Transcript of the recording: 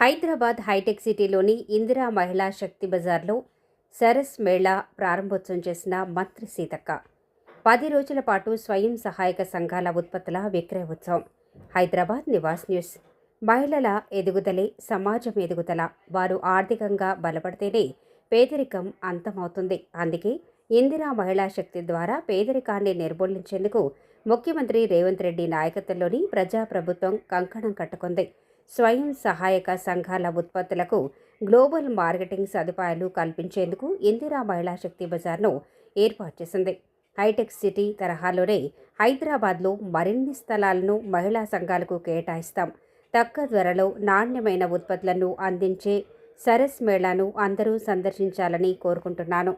Hyderabad hitech సిటీలోని ఇందిరా మహిళా శక్తి బజార్లో సరస్ మేళా ప్రారంభోత్సవం చేసిన మంత్రి సీతక్క. పది రోజుల పాటు స్వయం సహాయక సంఘాల ఉత్పత్తుల విక్రయ ఉత్సవం హైదరాబాద్ నివాస్ న్యూస్. మహిళల ఎదుగుదలే సమాజం ఎదుగుదల. వారు ఆర్థికంగా బలపడితేనే పేదరికం అంతమవుతుంది. అందుకే ఇందిరా మహిళా శక్తి ద్వారా పేదరికాన్ని నిర్మూలించేందుకు ముఖ్యమంత్రి రేవంత్ రెడ్డి నాయకత్వంలోని ప్రజాప్రభుత్వం కంకణం కట్టుకుంది. స్వయం సహాయక సంఘాల ఉత్పత్తులకు గ్లోబల్ మార్కెటింగ్ సదుపాయాలు కల్పించేందుకు ఇందిరా మహిళా శక్తి బజార్ను ఏర్పాటు చేసింది. హైటెక్ సిటీ తరహాలోనే హైదరాబాద్లో మరిన్ని స్థలాలను మహిళా సంఘాలకు కేటాయిస్తాం. తక్కువ ధరలో నాణ్యమైన ఉత్పత్తులను అందించే సరస్ మేళాను అందరూ సందర్శించాలని కోరుకుంటున్నాను.